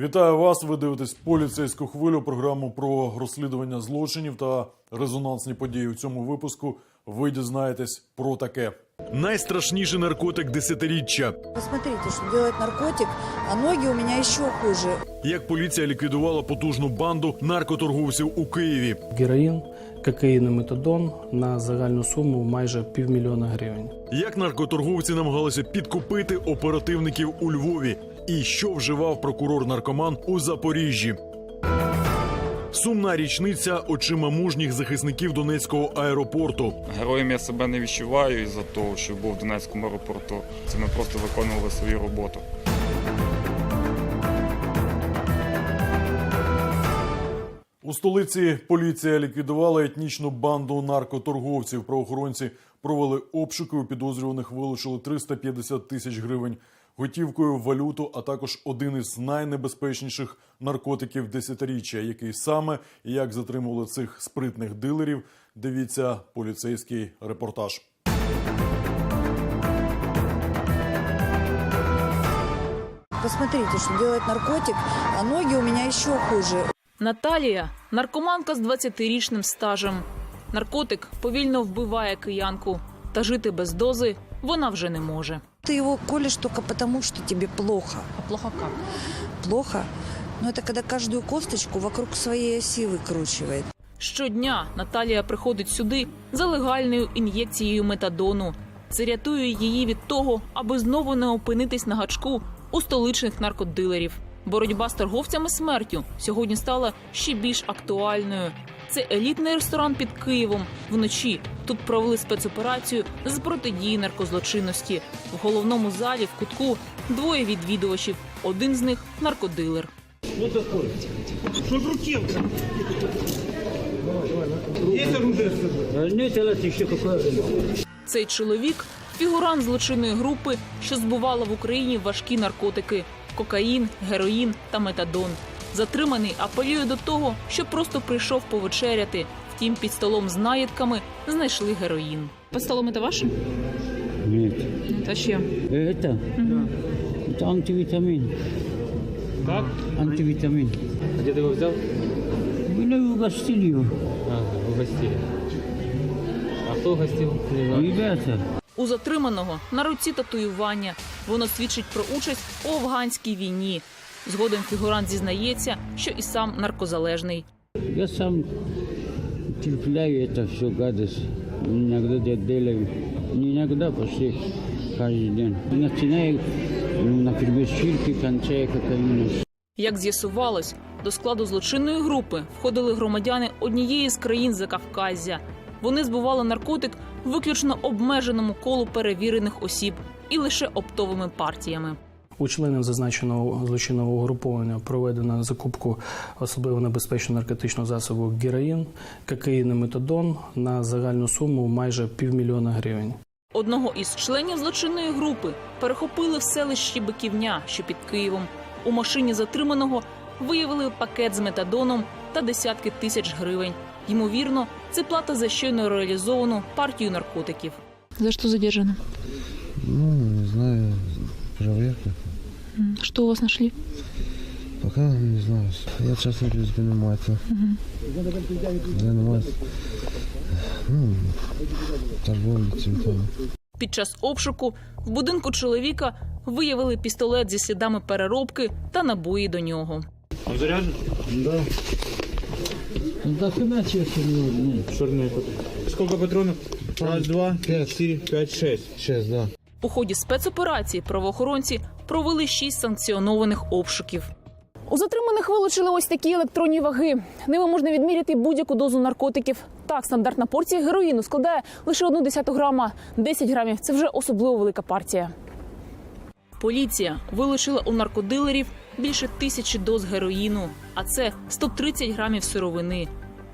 Вітаю вас. Ви дивитесь поліцейську хвилю. Програму про розслідування злочинів та резонансні події. У цьому випуску ви дізнаєтесь про таке. Найстрашніший наркотик десятиріччя. Посмотрите, что делает наркотик, а ноги у меня еще хуже. Як поліція ліквідувала потужну банду наркоторговців у Києві. Героїн, кокаїн і метадон на загальну суму майже півмільйона гривень. Як наркоторговці намагалися підкупити оперативників у Львові, і що вживав прокурор наркоман у Запоріжжі. Сумна річниця очима мужніх захисників Донецького аеропорту. Героєм я себе не відчуваю із-за того, що був в Донецькому аеропорту. Це ми просто виконували свою роботу. У столиці поліція ліквідувала етнічну банду наркоторговців. Правоохоронці провели обшуки у підозрюваних, вилучили 350 тисяч гривень готівкою, валюту, а також один із найнебезпечніших наркотиків десятиріччя. Який саме і як затримували цих спритних дилерів, дивіться поліцейський репортаж. Посмотрите, что делает наркотик, а ноги у меня еще хуже. Наталія наркоманка з 20-річним стажем. Наркотик повільно вбиває киянку, та жити без дози вона вже не може. Ты его колешь только потому, что тебе плохо. А плохо як? Плохо? Но это когда каждую косточку вокруг своей оси выкручивает. Щодня Наталія приходить сюди за легальною ін'єкцією метадону. Це рятує її від того, аби знову не опинитись на гачку у столичних наркодилерів. Боротьба з торговцями смертю сьогодні стала ще більш актуальною. Це елітний ресторан під Києвом. Вночі тут провели спецоперацію з протидії наркозлочинності. В головному залі в кутку двоє відвідувачів. Один з них наркодилер. Нет, это еще какое Цей чоловік фігурант злочинної групи, що збувала в Україні важкі наркотики: кокаїн, героїн та метадон. Затриманий апелює до того, що просто прийшов повечеряти. Втім, під столом з наїдками знайшли героїн. Під столом це ваше? Нет. Та ще Это? Это антивитамин. Как? Антивитамин. А где ты его взял? Меня угостили его. Ага, угостили. А кто угостил? Не знаю. Ребята, у затриманого на руці татуювання. Воно свідчить про участь у афганській війні. Згодом фігурант зізнається, що і сам наркозалежний. я сам терпляю это все гадость. Я делаю. Не иногда, почти каждый день. Начинаю, ну, например, с чирки, кончая кокаина. Як з'ясувалось, до складу злочинної групи входили громадяни однієї з країн Закавказя. Вони збували наркотик виключно обмеженому колу перевірених осіб і лише оптовими партіями. У членів зазначеного злочинного угруповання проведено закупку особливо небезпечного наркотичного засобу героїн, кокаїн і метадон на загальну суму майже півмільйона гривень. Одного із членів злочинної групи перехопили в селищі Биківня, що під Києвом. У машині затриманого виявили пакет з метадоном та десятки тисяч гривень. Ймовірно, це плата за щойно реалізовану партію наркотиків. За что задержаны? Ну, не знаю, проверка. Что у вас нашли? Пока не знаю. Я часто люблю заниматься. Занимаюсь, ну, торговлей цветами. Під час обшуку в будинку чоловіка виявили пістолет зі слідами переробки та набої до нього. Он заряжен? Ну, так иначе серьезно. Черный Сколько патронов? Раз, два, три, четыре, пять, шесть. Шесть, да. У ході спецоперації правоохоронці провели шість санкціонованих обшуків. У затриманих вилучили ось такі електронні ваги. Ними можна відміряти будь-яку дозу наркотиків. Так, стандартна порція героїну складає лише одну десяту грама. 10 грамів це вже особливо велика партія. Поліція вилучила у наркодилерів більше тисячі доз героїну, а це 130 грамів сировини.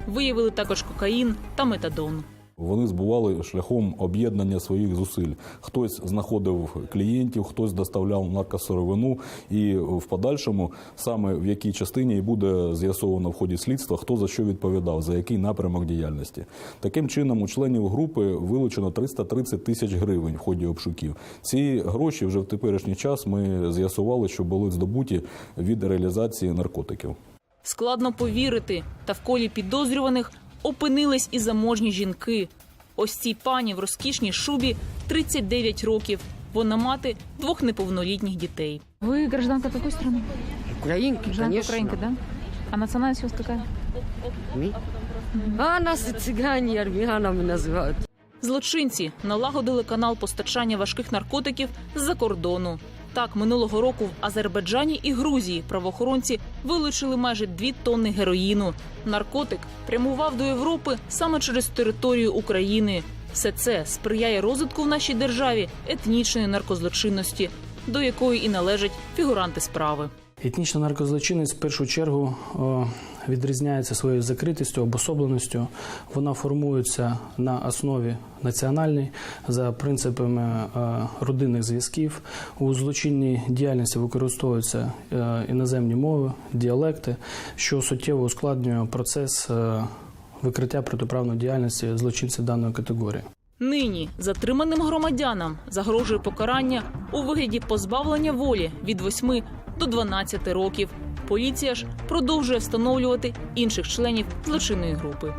Виявили також кокаїн та метадон. Вони збували шляхом об'єднання своїх зусиль. Хтось знаходив клієнтів, хтось доставляв наркосировину, і в подальшому саме в якій частині і буде з'ясовано в ході слідства, хто за що відповідав, за який напрямок діяльності. Таким чином, у членів групи вилучено 330 тисяч гривень в ході обшуків. Ці гроші вже в теперішній час ми з'ясували, що були здобуті від реалізації наркотиків. Складно повірити, та в колі підозрюваних опинились і заможні жінки. Ось цій пані в розкішній шубі 39 років. Вона мати двох неповнолітніх дітей. Вы гражданка какой страны? Украинки, Гражданка конечно. Украинка, да? А национальность у вас какая? Ми? А нас цыгане армянами называют. Злочинці налагодили канал постачання важких наркотиків з-за кордону. Так, минулого року в Азербайджані і Грузії правоохоронці вилучили майже дві тонни героїну. Наркотик прямував до Європи саме через територію України. Все це сприяє розвитку в нашій державі етнічної наркозлочинності, до якої і належать фігуранти справи. Етнічна наркозлочинність в першу чергу е, відрізняється своєю закритістю, обособленістю. Вона формується на основі національній за принципами е, родинних зв'язків. У злочинній діяльності використовуються е, іноземні мови, діалекти, що суттєво ускладнює процес викриття протиправної діяльності злочинців даної категорії. Нині затриманим громадянам загрожує покарання у вигляді позбавлення волі від 8 до 12 років. Поліція ж продовжує встановлювати інших членів злочинної групи.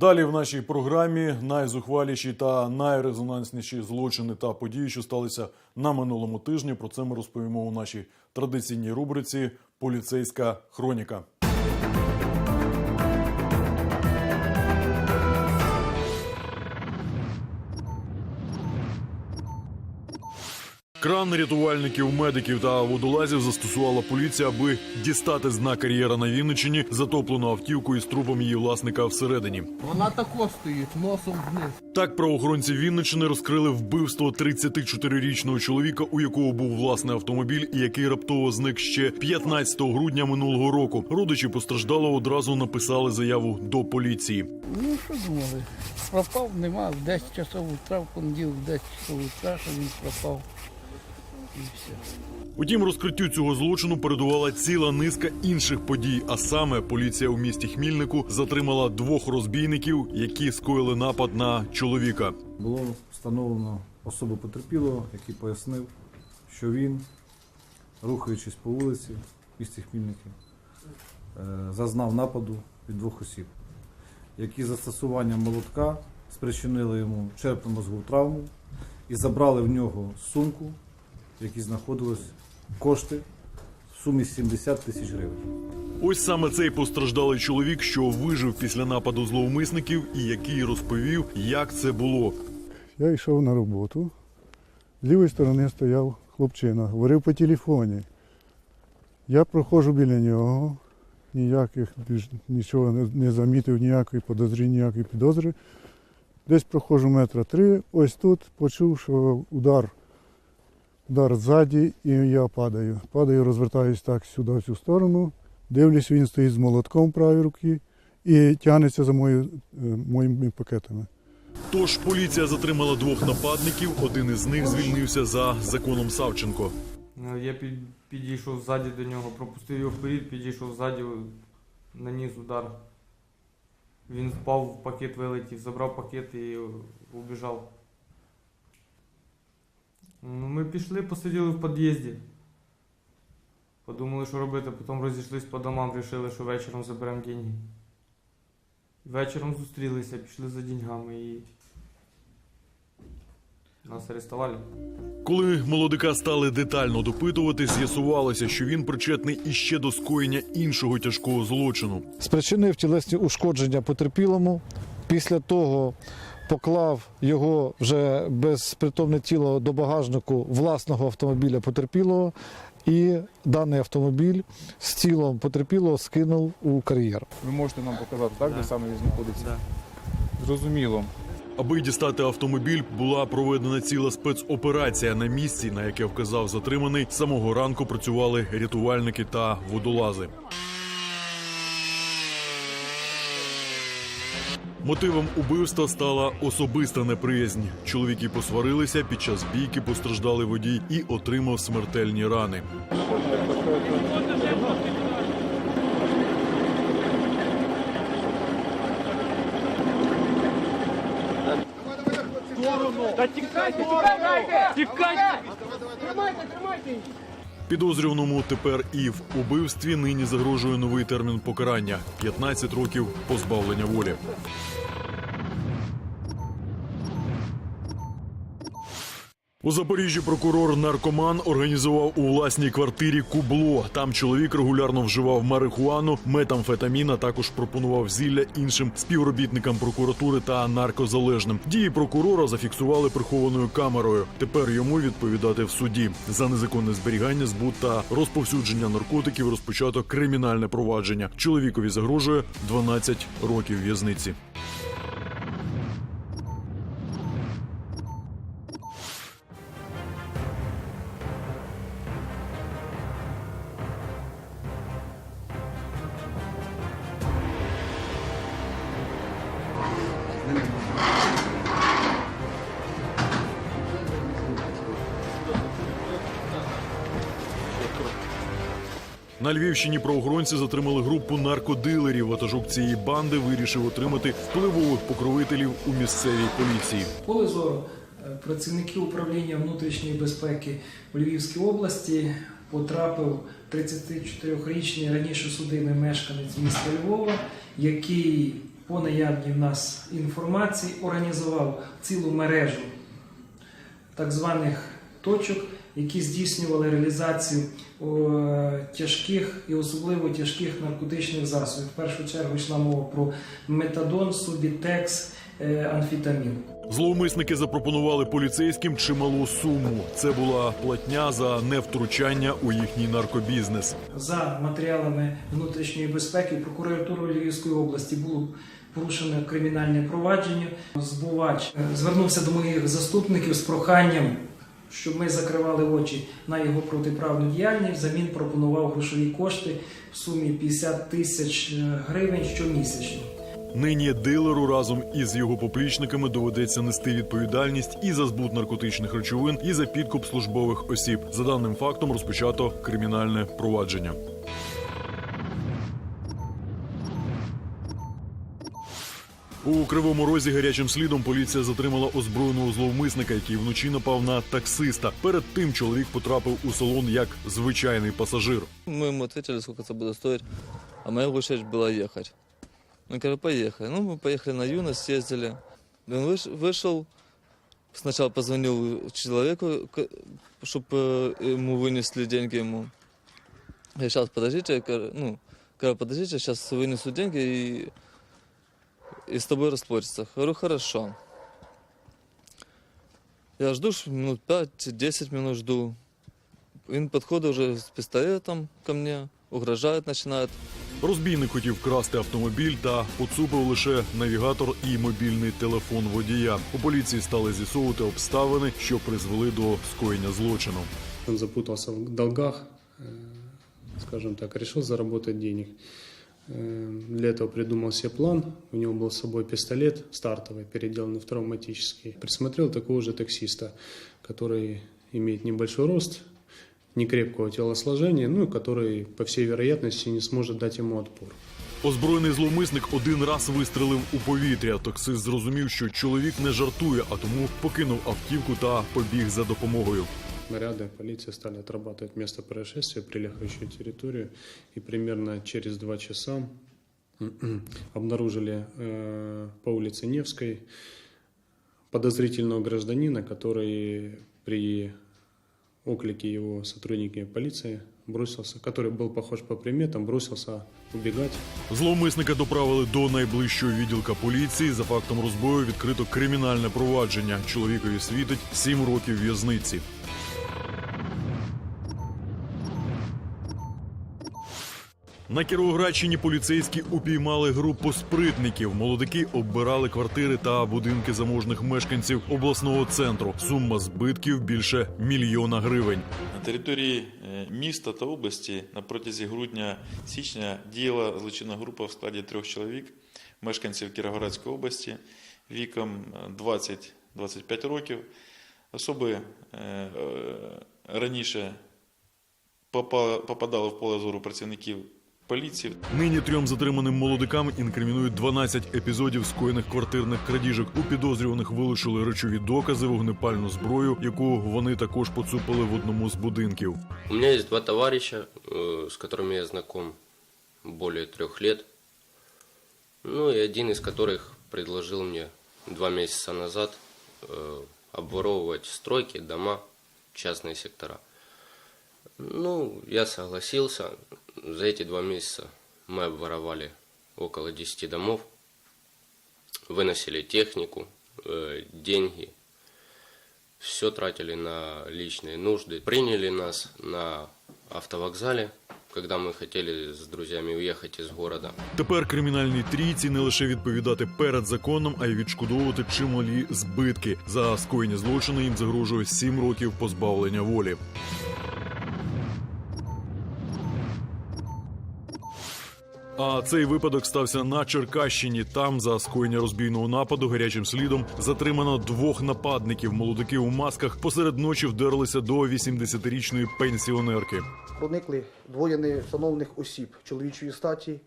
Далі в нашій програмі найзухваліші та найрезонансніші злочини та події, що сталися на минулому тижні. Про це ми розповімо у нашій традиційній рубриці Поліцейська хроніка. Кран рятувальників, медиків та водолазів застосувала поліція, аби дістати з дна кар'єра на Вінниччині затоплену автівку із трупом її власника всередині. Вона тако стоїть, носом вниз. Так правоохоронці Вінниччини розкрили вбивство 34-річного чоловіка, у якого був власний автомобіль, і який раптово зник ще 15 грудня минулого року. Родичі постраждалого одразу написали заяву до поліції. Ну що думали? Пропав, нема. В 10 часов утра, в понеділок, в 10 часов утра, що він пропав. І. Утім, розкриттю цього злочину передувала ціла низка інших подій. А саме поліція у місті Хмільнику затримала двох розбійників, які скоїли напад на чоловіка. Було встановлено особу потерпілого, який пояснив, що він, рухаючись по вулиці в місті Хмільники, е, зазнав нападу від двох осіб, які застосуванням молотка спричинили йому черепно-мозгову травму і забрали в нього сумку, в якій знаходились кошти в сумі 70 тисяч гривень. Ось саме цей постраждалий чоловік, що вижив після нападу зловмисників, і який розповів, як це було. Я йшов на роботу. З лівої сторони стояв хлопчина, говорив по телефоні. Я проходжу біля нього, ніяких нічого не, не замітив, ніякої подозрі, ніякої підозри. Десь проходжу метра три, ось тут почув, що удар, удар ззаді, і я падаю. Падаю, розвертаюсь так сюди, в цю сторону. Дивлюсь, він стоїть з молотком правої руки і тягнеться за мою, е, моїми пакетами. Тож поліція затримала двох нападників. Один із них звільнився за законом Савченко. Ну, Я підійшов ззаді до нього, пропустив його вперед, підійшов ззаді, наніс удар. Він впав, в пакет вилетів, забрав пакет і убіжав. Ми пішли, посиділи в під'їзді. Подумали, що робити, потім розійшлись по домам, вирішили, що вечором заберемо деньги. Вечором зустрілися, пішли за деньгами і нас арестували. Коли молодика стали детально допитувати, з'ясувалося, що він причетний іще до скоєння іншого тяжкого злочину. спричинив тілесні ушкодження потерпілому. Після того поклав його вже безпритомне тіло до багажнику власного автомобіля потерпілого, і даний автомобіль з тілом потерпілого скинув у кар'єр. Ви можете нам показати, так, де саме він знаходиться? Зрозуміло. Аби дістати автомобіль, була проведена ціла спецоперація на місці, на яке вказав затриманий. З самого ранку працювали рятувальники та водолази. Мотивом убивства стала особиста неприязнь. Чоловіки посварилися, під час бійки постраждали водій і отримав смертельні рани. Підозрюваному тепер і в убивстві нині загрожує новий термін покарання 15 років позбавлення волі. У Запоріжжі прокурор наркоман організував у власній квартирі кубло. Там чоловік регулярно вживав марихуану, метамфетамін, а також пропонував зілля іншим співробітникам прокуратури та наркозалежним. Дії прокурора зафіксували прихованою камерою. Тепер йому відповідати в суді за незаконне зберігання, збут та розповсюдження наркотиків. Розпочато кримінальне провадження. Чоловікові загрожує 12 років в'язниці. Львівщині правоохоронці затримали групу наркодилерів. Ватажок цієї банди вирішив отримати впливових покровителів у місцевій поліції. Поле зору е, працівників управління внутрішньої безпеки у Львівській області потрапив 34-річний раніше судимий мешканець міста Львова, який по наявній в нас інформації організував цілу мережу так званих точок, які здійснювали реалізацію е, тяжких і особливо тяжких наркотичних засобів. В першу чергу йшла мова про метадон, субітекс, е, амфетамін. Зловмисники запропонували поліцейським чималу суму. Це була платня за невтручання у їхній наркобізнес. За матеріалами внутрішньої безпеки прокуратурою Львівської області було порушено кримінальне провадження. Збувач е, звернувся до моїх заступників з проханням, щоб ми закривали очі на його протиправну діяльність. Взамін пропонував грошові кошти в сумі 50 тисяч е, гривень щомісячно. Нині дилеру разом із його поплічниками доведеться нести відповідальність і за збут наркотичних речовин, і за підкуп службових осіб. За даним фактом розпочато кримінальне провадження. У кривому розі гарячим слідом поліція затримала озброєного зловмисника, який вночі напав на таксиста. Перед тим чоловік потрапив у салон як звичайний пасажир. Мы ему ответили, сколько это будет стоить, а моя очередь была ехать. Он говорит, поехали. Ну, мы поехали на юность, съездили. Он выш- вышел, сначала позвонил человеку, чтобы ему вынесли деньги ему. Я сейчас подождите, я говорю, ну, говорю, подождите, сейчас вынесу деньги и, и с тобой расплатиться. Говорю, хорошо. Я жду минут 5-10 минут жду. Він підходить вже з пістолетом ко мені, угрожає, починає. Розбійник хотів вкрасти автомобіль та поцупив лише навігатор і мобільний телефон водія. У поліції стали з'ясовувати обставини, що призвели до скоєння злочину. Он запутался в долгах, э, скажем так, решил заработать денег. Э, Для этого придумал себе план. У него был с собой пистолет стартовый, переделанный в травматический. Присмотрел такого же таксиста, который имеет небольшой рост, некрепкого телосложения, ну и который, по всей вероятности, не сможет дать ему отпор. Озброєний зловмисник один раз вистрелив у повітря. Таксист зрозумів, що чоловік не жартує, а тому покинув автівку та побіг за допомогою. Наряды полиции стали отрабатывать место происшествия, прилегающую территорию, и примерно через два часа обнаружили э, по улице Невской подозрительного гражданина, который при оклике его сотрудники полиции бросился, который был похож по приметам, бросился убегать. Зловмисника доправили до найближчого відділка поліції. За фактом розбою відкрито кримінальне провадження. Чоловікові світить 7 років в'язниці. На Кіровоградщині поліцейські упіймали групу спритників. Молодики оббирали квартири та будинки заможних мешканців обласного центру. Сума збитків більше мільйона гривень. На території е, міста та області на протязі грудня-січня діяла злочинна група в складі трьох чоловік. мешканців Кіровоградської області віком 20-25 років. Особи е, е, раніше попа- попадали в поле зору працівників поліції. Нині трьом затриманим молодикам інкримінують 12 епізодів скоєних квартирних крадіжок. У підозрюваних вилучили речові докази, вогнепальну зброю, яку вони також поцупили в одному з будинків. У меня есть два товарища, э, с которыми я знаком более трех лет. Ну и один из которых предложил мне два месяца назад э, обворовывать стройки, дома, частные сектора. Ну, я согласился. За эти два месяца мы обворовали около 10 домов, выносили технику, э, деньги, все тратили на личные нужды. Приняли нас на автовокзале, когда мы хотели с друзьями уехать из города. Тепер кримінальній трійці не лише відповідати перед законом, а й відшкодовувати чималі збитки. За скоєні злочини їм загрожує 7 років позбавлення волі. А цей випадок стався на Черкащині. Там за скоєння розбійного нападу гарячим слідом затримано двох нападників. Молодики у масках посеред ночі вдерлися до 80-річної пенсіонерки. Проникли двоє невстановлених осіб чоловічої статі,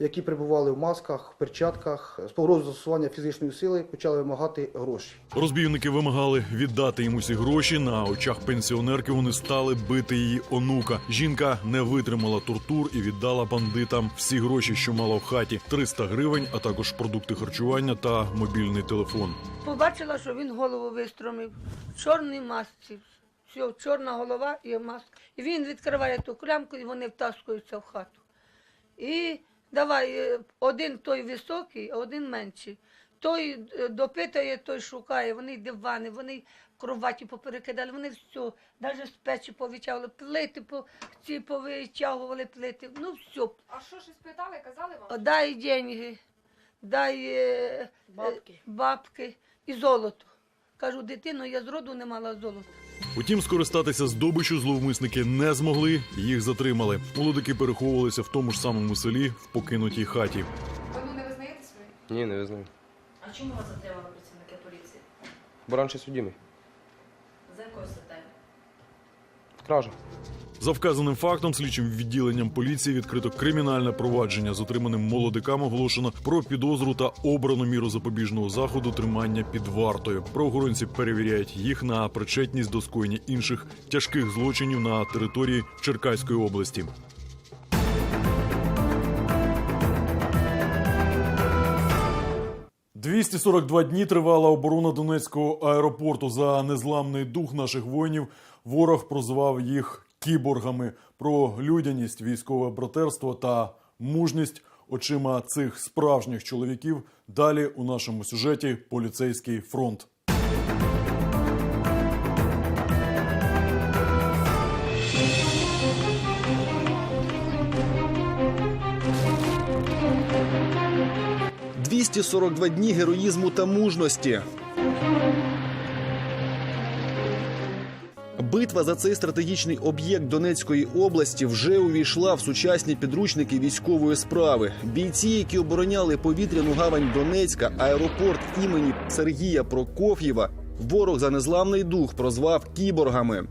які перебували в масках, перчатках, з погрозою застосування фізичної сили почали вимагати гроші. Розбійники вимагали віддати їм усі гроші. На очах пенсіонерки вони стали бити її онука. Жінка не витримала тортур і віддала бандитам всі гроші, що мала в хаті: 300 гривень, а також продукти харчування та мобільний телефон. Побачила, що він голову вистромив в чорній масці. Все, чорна голова і маска. І він відкриває ту клямку, і вони втаскуються в хату. І давай е, один той високий, а один менший. Той е, допитує, той шукає, вони дивани, вони кроваті поперекидали, вони все, навіть з печі повичавили, плити по, ці повичавували плити. Ну все, А що щось питали, казали вам? дай деньги, дай е, бабки. бабки і золото. Кажу, дитину, я зроду не мала золота. Утім, скористатися здобичю зловмисники не змогли. Їх затримали. Молодики переховувалися в тому ж самому селі в покинутій хаті. Вину не визнаєте свої? Ні, не визнаю. А чому вас затримали працівники поліції? Бо раніше судімий. За якою статтею? Кража. За вказаним фактом, слідчим відділенням поліції відкрито кримінальне провадження. З отриманим молодикам оголошено про підозру та обрану міру запобіжного заходу тримання під вартою. Правоохоронці перевіряють їх на причетність до скоєння інших тяжких злочинів на території Черкаської області. «242 дні тривала оборона Донецького аеропорту. За незламний дух наших воїнів ворог прозвав їх кіборгами. Про людяність, військове братерство та мужність очима цих справжніх чоловіків. Далі у нашому сюжеті поліцейський фронт. – 242 дні героїзму та мужності. Битва за цей стратегічний об'єкт Донецької області вже увійшла в сучасні підручники військової справи. Бійці, які обороняли повітряну гавань Донецька, аеропорт імені Сергія Прокоф'єва, ворог за незламний дух прозвав кіборгами.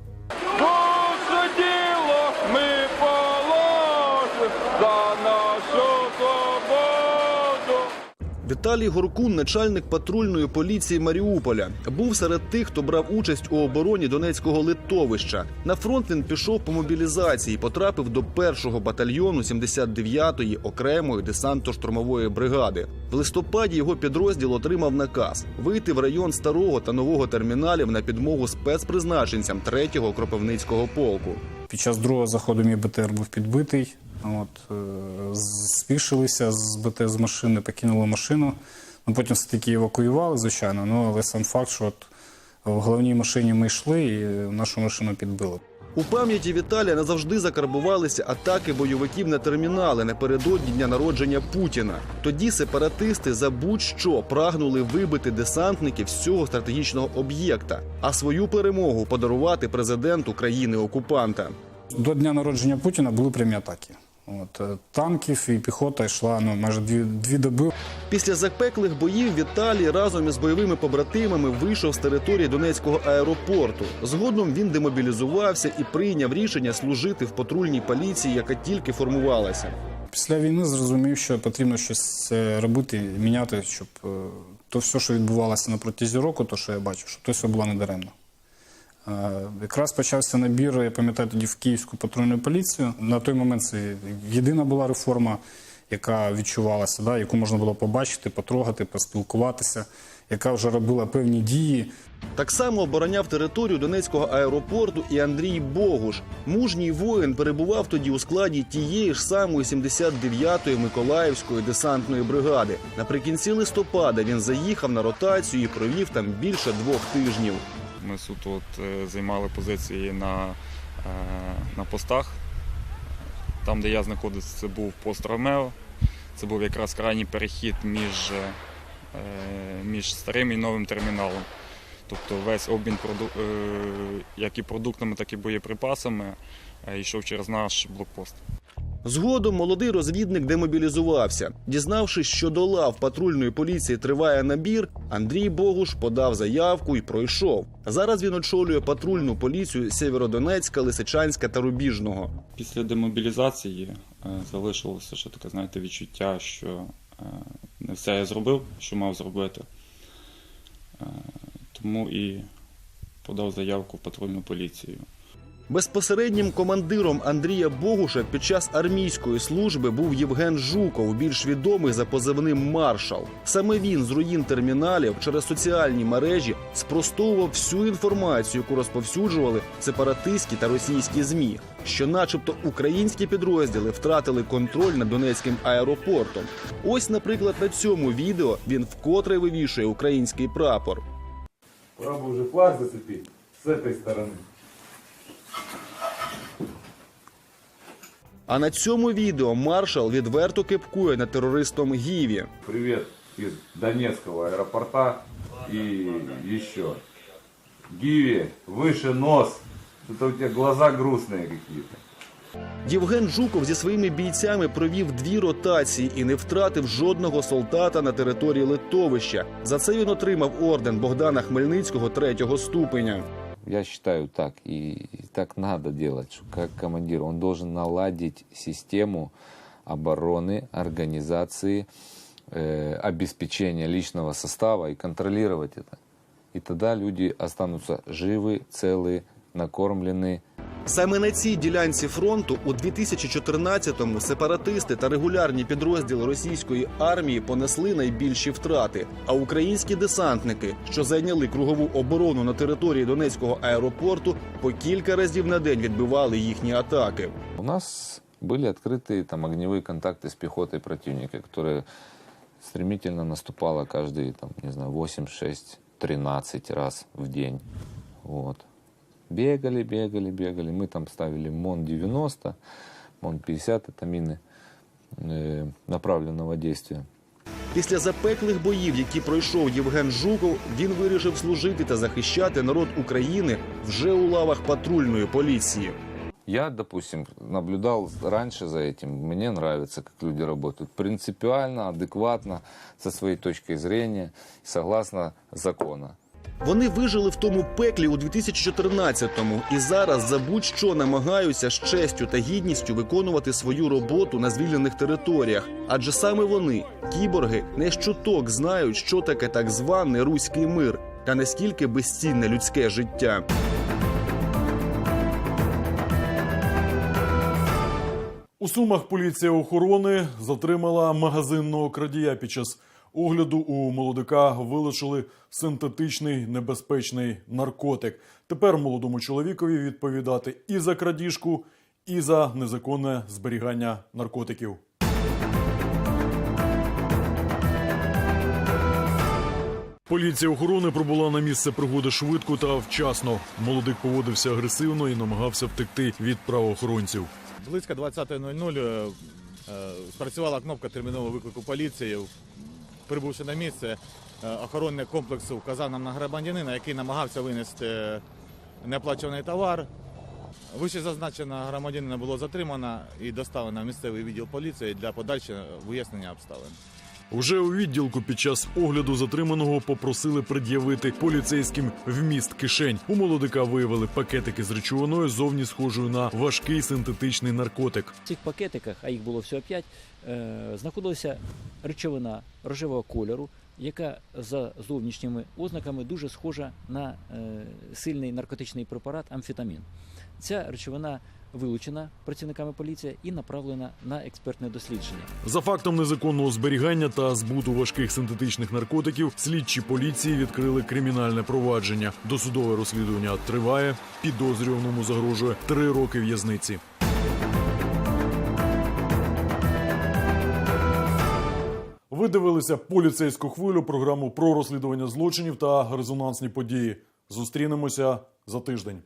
Віталій Горкун, начальник патрульної поліції Маріуполя, був серед тих, хто брав участь у обороні Донецького литовища. На фронт він пішов по мобілізації, потрапив до першого батальйону 79-ї окремої десантно-штурмової бригади. В листопаді його підрозділ отримав наказ вийти в район старого та нового терміналів на підмогу спецпризначенцям 3-го Кропивницького полку. Під час другого заходу мій БТР був підбитий. От, е, спішилися з БТ з машини, покинули машину. Ну, потім все-таки евакуювали, звичайно. Ну, але сам факт, що от в головній машині ми йшли і нашу машину підбили. У пам'яті Віталія назавжди закарбувалися атаки бойовиків на термінали напередодні дня народження Путіна. Тоді сепаратисти за будь-що прагнули вибити десантників з цього стратегічного об'єкта, а свою перемогу подарувати президенту країни-окупанта. До дня народження Путіна були прямі атаки. От, е, танків і піхота йшла ну, майже дві, дві доби. Після запеклих боїв Віталій разом із бойовими побратимами вийшов з території Донецького аеропорту. Згодом він демобілізувався і прийняв рішення служити в патрульній поліції, яка тільки формувалася. Після війни зрозумів, що потрібно щось е, робити, міняти, щоб е, то все, що відбувалося на протязі року, то що я бачив, щоб то все було недаремно. Е, Якраз почався набір, я пам'ятаю, тоді в Київську патрульну поліцію. На той момент це єдина була реформа, яка відчувалася, да, яку можна було побачити, потрогати, поспілкуватися, яка вже робила певні дії. Так само обороняв територію Донецького аеропорту і Андрій Богуш. Мужній воїн перебував тоді у складі тієї ж самої 79-ї Миколаївської десантної бригади. Наприкінці листопада він заїхав на ротацію і провів там більше двох тижнів. Ми суто от, е, займали позиції на, е, на постах. Там, де я знаходився, це був пост Ромео. Це був якраз крайній перехід між, е, між старим і новим терміналом. Тобто весь обмін як і продуктами, так і боєприпасами йшов через наш блокпост. Згодом молодий розвідник демобілізувався. Дізнавшись, що до лав патрульної поліції триває набір, Андрій Богуш подав заявку і пройшов. Зараз він очолює патрульну поліцію Сєвєродонецька, Лисичанська та Рубіжного. Після демобілізації е, залишилося ще таке, знаєте, відчуття, що е, не все я зробив, що мав зробити. Е, Тому і подав заявку в патрульну поліцію. Безпосереднім командиром Андрія Богуша під час армійської служби був Євген Жуков, більш відомий за позивним Маршал. Саме він з руїн терміналів через соціальні мережі спростовував всю інформацію, яку розповсюджували сепаратистські та російські змі, що, начебто, українські підрозділи втратили контроль над Донецьким аеропортом. Ось, наприклад, на цьому відео він вкотре вивішує український прапор. Пора бы уже флаг зацепить с этой стороны. А на цьому відео маршал відверто кепкує над терористом Гіві. Привет из Донецкого аэропорта и еще. Гиви, выше нос. Что-то у тебя глаза грустные какие-то. Євген Жуков зі своїми бійцями провів дві ротації і не втратив жодного солдата на території литовища. За це він отримав орден Богдана Хмельницького третього ступеня. Я считаю так, и так надо делать, что как командир он должен наладить систему обороны, организации, э, обеспечения личного состава и контролировать это. И тогда люди останутся живы, целы, накормлены, Саме на цій ділянці фронту у 2014-му сепаратисти та регулярні підрозділи російської армії понесли найбільші втрати. А українські десантники, що зайняли кругову оборону на території Донецького аеропорту, по кілька разів на день відбивали їхні атаки. У нас были открыты там огневые контакты с пехотой противника, которая стремительно наступала каждые, там, не знаю, 8, 6, 13 раз в день. Вот. Бегали, бегали, бегали. Мы там ставили МОН-90, МОН-50, это мины э, направленного действия. Після запеклих боїв, які пройшов Євген Жуков, він вирішив служити та захищати народ України вже у лавах патрульної поліції. Я, допустим, наблюдал раньше за этим. Мне нравится, как люди работают. Принципиально, адекватно, со своей точки зрения, согласно закона. Вони вижили в тому пеклі у 2014-му і зараз за будь-що намагаються з честю та гідністю виконувати свою роботу на звільнених територіях. Адже саме вони, кіборги, не щуток знають, що таке так званий руський мир та наскільки безцінне людське життя. У Сумах поліція охорони затримала магазинного крадія. Під час огляду у молодика вилучили синтетичний небезпечний наркотик. Тепер молодому чоловікові відповідати і за крадіжку, і за незаконне зберігання наркотиків. Поліція охорони прибула на місце пригоди швидко та вчасно. Молодик поводився агресивно і намагався втекти від правоохоронців. Близько 20.00 е, е, спрацювала кнопка термінового виклику поліції. Прибувши на місце, охоронник охоронний комплекс вказав нам на громадянина, який намагався винести неоплачуваний товар. Вище зазначена громадянина було затримано і доставлено в місцевий відділ поліції для подальшого вияснення обставин. Уже у відділку під час огляду затриманого попросили пред'явити поліцейським вміст кишень. У молодика виявили пакетики з речовиною, зовні схожою на важкий синтетичний наркотик. В цих пакетиках, а їх було всього 5, знаходилася речовина рожевого кольору, яка за зовнішніми ознаками дуже схожа на е, сильний наркотичний препарат амфетамін. Ця речовина вилучена працівниками поліції і направлена на експертне дослідження. За фактом незаконного зберігання та збуту важких синтетичних наркотиків слідчі поліції відкрили кримінальне провадження. Досудове розслідування триває. Підозрюваному загрожує три роки в'язниці. Ви дивилися поліцейську хвилю, програму про розслідування злочинів та резонансні події. Зустрінемося за тиждень.